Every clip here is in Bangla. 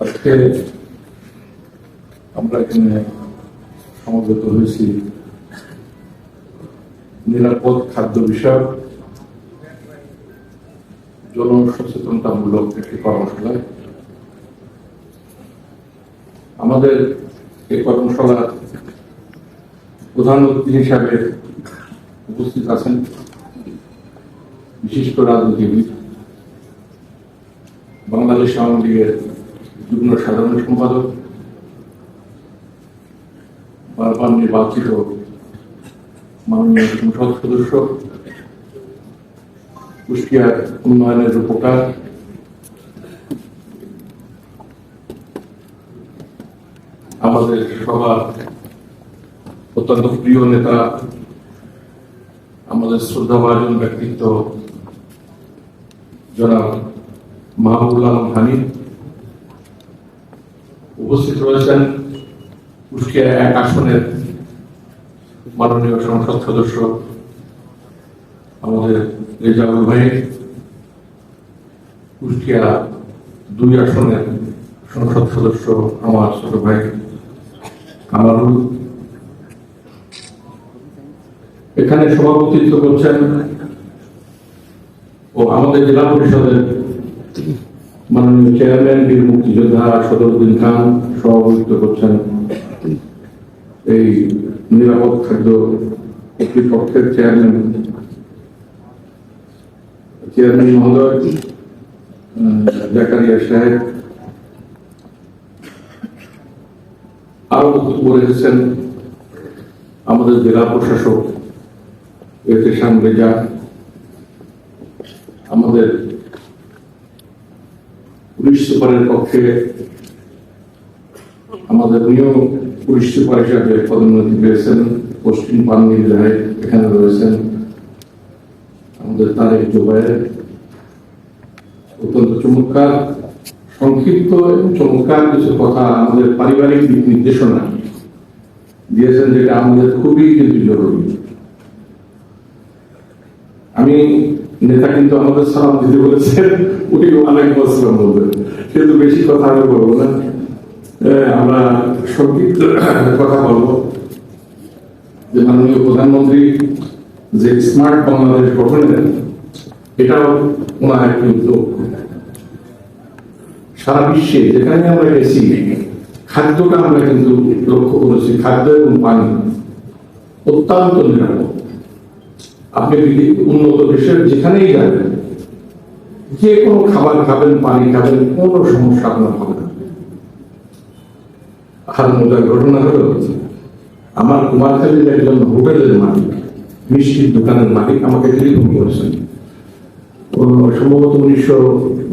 আজকে আমরা এখানে সমবেত হয়েছি নিরাপদ খাদ্য বিষয়ক জন সচেতনতামূলক একটি কর্মশালায়। আমাদের এই কর্মশালার প্রধান অতিথি হিসাবে উপস্থিত আছেন বিশিষ্ট রাজনীতিবিদ, বাংলাদেশ আওয়ামী লীগের যুগ্ম সাধারণ সম্পাদক, বারবার নির্বাচিত মাননীয় সংসদ সদস্য কুষ্টিয়ার উন্নয়নের রূপকার আমাদের সবার অত্যন্ত প্রিয় নেতা আমাদের শ্রদ্ধাভাজন ব্যক্তিত্ব জনাব মাহবুবুল আলম হানি উপস্থিত রয়েছেন কুষ্টিয়া এক আসনের মাননীয় সংসদ সদস্য আমাদের রেজাউল ভাই কুষ্টিয়া দুই আসনের সংসদ সদস্য আমার ছোট ভাই কামারুল। এখানে সভাপতিত্ব করছেন ও আমাদের জেলা পরিষদের মাননীয় চেয়ারম্যান বীর মুক্তিযোদ্ধা সদরুদ্দিন খান সভাপতিত্ব করছেন। এই নিরাপদ খাদ্য কর্তৃপক্ষের চেয়ারম্যান চেয়ারম্যান মহোদয় জাকারিয়া সাহেব, আরও বক্তব্য রেখেছেন আমাদের জেলা প্রশাসক এতে সামনে আমাদের পুলিশ সুপারের পক্ষে, আমাদের নিয়োগ পুলিশ সুপার হিসাবে পদোন্নতি পেয়েছেন, পশ্চিম রায় এখানে রয়েছেন। আমাদের তারেক জোবায়ের অত্যন্ত চমৎকার, সংক্ষিপ্ত এবং চমৎকার কিছু কথা আমাদের পারিবারিক দিক নির্দেশনা দিয়েছেন যেটা আমাদের খুবই কিন্তু জরুরি। আমি নেতা কিন্তু আমাদের সালাম দিতে বলেছেন, উনি অনেক বছর বলবেন কিন্তু বেশি কথা আমি বলব না। আমরা সংক্ষিপ্ত কথা বলব। যে মাননীয় প্রধানমন্ত্রী যে স্মার্ট বাংলাদেশ গঠনের এটাও ওনার উদ্যোগ সারা বিশ্বে যেখানে আমরা গেছি, খাদ্যটা আমরা কিন্তু লক্ষ্য করেছি, খাদ্য এবং পানি অত্যন্ত নিরাপদ। আপনি যদি উন্নত দেশের যেখানেই যাবেন যে কোনো খাবার খাবেন, পানি খাবেন, কোনো সমস্যা আপনার হবে না। আর মজার ঘটনা হলো, আমার কুমারখালীর একজন হোটেলের মালিক মিষ্টির দোকানের মালিক আমাকে টেলিফোন করেছেন। সম্ভবত উনিশশো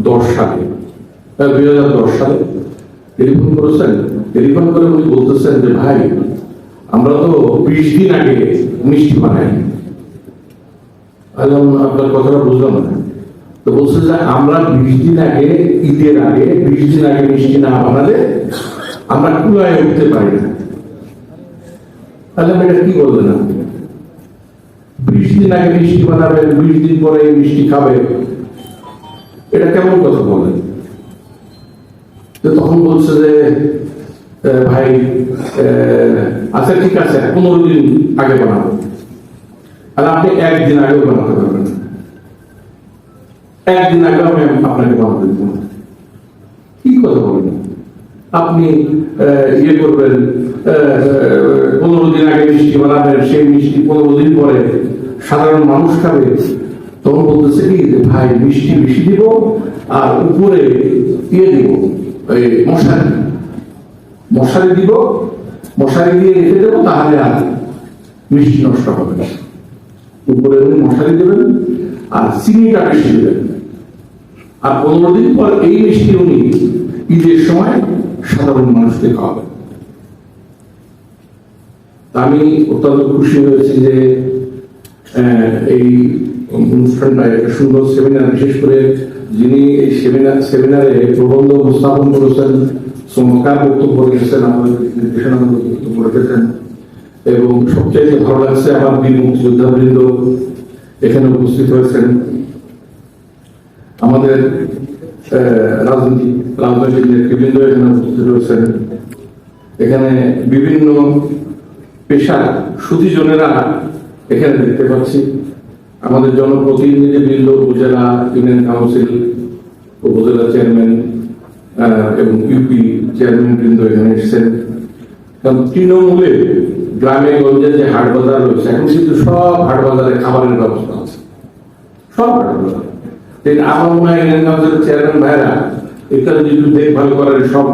দশ সালে দুই হাজার দশ সালে টেলিফোন করেছেন। টেলিফোন করে উনি বলতেছেন যে, ভাই, আমরা তো বিশ দিন আগে মিষ্টি বানাই আপনার কথাটা বুঝলাম না। তো বলছে যে, আমরা বিশ দিন আগে, ঈদের আগে, বিশ দিন আগে মিষ্টি না বানালে আমরা কুলায় উঠতে পারি না। তাহলে এটা কি বলবেন আপনি? দিন আগে মিষ্টি বানাবেন বিশ দিন পরে মিষ্টি খাবে। এটা কেমন কথা বলেন তখন বলছে যে ভাই আচ্ছা ঠিক আছে, পনেরো দিন আগে বানাবো। আর আপনি একদিন আগেও বানাতে পারবেন। একদিন আগেও আমি আপনাকে বানাতে দেবো। কি কথা বলেন? আপনি ইয়ে করবেন পনেরো দিন আগে মিষ্টি বানাবেন, সেই মিষ্টি পনেরো দিন পরে সাধারণ মানুষ খাবে, তখন বলতেছে কি যে, ভাই, মিষ্টি বেশি দিব আর উপরে ইয়ে দিব, এই মশারি। মশারি দিব, মশারি দিয়ে রেখে দেবো, তাহলে আর মিষ্টি নষ্ট হবে উপরে উনি মশারি দেবেন, আর চিনিটা বেশি দেবেন। আর পনেরো দিন পর এই মিষ্টি উনি ঈদের সময় সাধারণ মানুষকে খাওয়াবেন। আমি অত্যন্ত খুশি হয়েছি যে এই অনুষ্ঠানটা একটা সুন্দর সেমিনার বিশেষ করে যিনি এই সেমিনার সেমিনারে প্রবন্ধ উপস্থাপন করেছেন চমৎকার বক্তব্য রেখেছেন আমাদের বক্তব্য রেখেছেন এবং সবচেয়ে ভালো লাগছে আমার বীর মুক্তিযোদ্ধা বৃন্দ এখানে উপস্থিত হয়েছেন। আমাদের রাজনীতি, রাজনৈতিক নেতৃবৃন্দ এখানে উপস্থিত হয়েছেন। এখানে বিভিন্ন পেশার সুধীজনেরা এখানে দেখতে পাচ্ছি, আমাদের জনপ্রতিনিধি বৃন্দ, উপজেলা ইউনিয়ন কাউন্সিল, উপজেলা চেয়ারম্যান এবং ইউপি চেয়ারম্যান বৃন্দ এখানে এসেছেন। কারণ তৃণমূলে গ্রামে, গঞ্জে যে হাট বাজার রয়েছে, এখন কিন্তু সব হাট বাজারে খাবারের ব্যবস্থা আছে। সব হাট বাজার আমার মনে হয় ইউনিয়ন কাউন্সিলের চেয়ারম্যান ভাইরা ইত্যাদি যদি দেখভাল করেন সব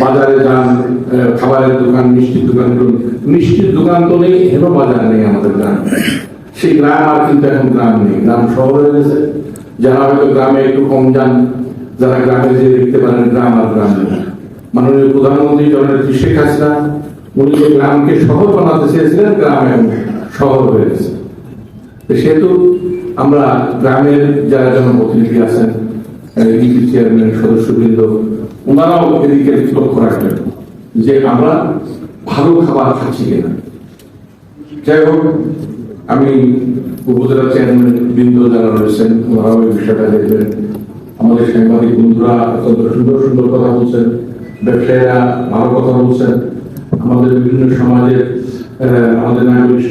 বাজারে যান খাবারের দোকান, মিষ্টির দোকান মিষ্টির দোকান তো নেই হেন বাজার নেই আমাদের গ্রামে। সেই গ্রাম আর কিন্তু এখন গ্রাম নেই, গ্রাম শহর হয়ে গেছে যারা হয়তো গ্রামে একটু কম যান, যারা গ্রামে যে দেখতে পারেন, গ্রাম আর গ্রাম নেই। মাননীয় প্রধানমন্ত্রী জননেত্রী শেখ হাসিনা, উনি যে গ্রামকে শহর বানাতে চেয়েছিলেন, গ্রামে শহর হয়ে গেছে। সেহেতু আমরা গ্রামের যারা জনপ্রতিনিধি আছেন ইউপি চেয়ারম্যান সদস্যবৃন্দ ওনারাও এদিকে লক্ষ্য রাখবেন যে আমরা ভালো খাবার খাচ্ছি কিনা। যাই হোক, আমি উপজেলা চেয়ারম্যান বৃন্দ যারা রয়েছেন, ওনারাও এই বিষয়টা দেখবেন। আমাদের সাংবাদিক বন্ধুরা অত্যন্ত সুন্দর সুন্দর কথা বলছেন, ব্যবসায়ীরা ভালো কথা বলছেন। আমাদের বিভিন্ন সমাজের আমাদের নাগরিক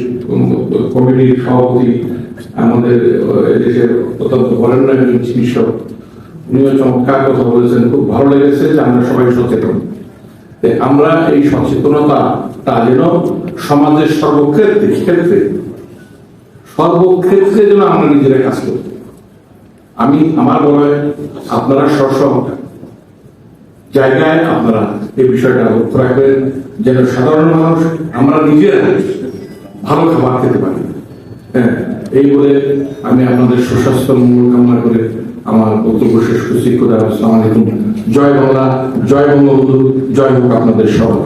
কমিটির সভাপতি, আমাদের দেশের অত্যন্ত বরেণ্য একজন চিকিৎসক। উনিও চমৎকার কথা বলেছেন। খুব ভালো লেগেছে যে আমরা সবাই সচেতন। আমরা এই সচেতনতা তা যেন সমাজের সর্বক্ষেত্রে ক্ষেত্রে, সর্বক্ষেত্রে যেন আমরা নিজেরা কাজ করি। আমি, আমার হয় আপনারা স্ব জায়গায় আপনারা এই বিষয়টা লক্ষ্য রাখবেন, যেন সাধারণ মানুষ আমরা নিজেরা ভালো খাবার খেতে পারি। হ্যাঁ এই বলে আমি আপনাদের সুস্বাস্থ্য মঙ্গল কামনা করে আমার বক্তব্য শেষ করছি। খুদা আসসালাম আলাইকুম। জয় বাংলা, জয় বঙ্গবন্ধু, জয় হোক আপনাদের সবাই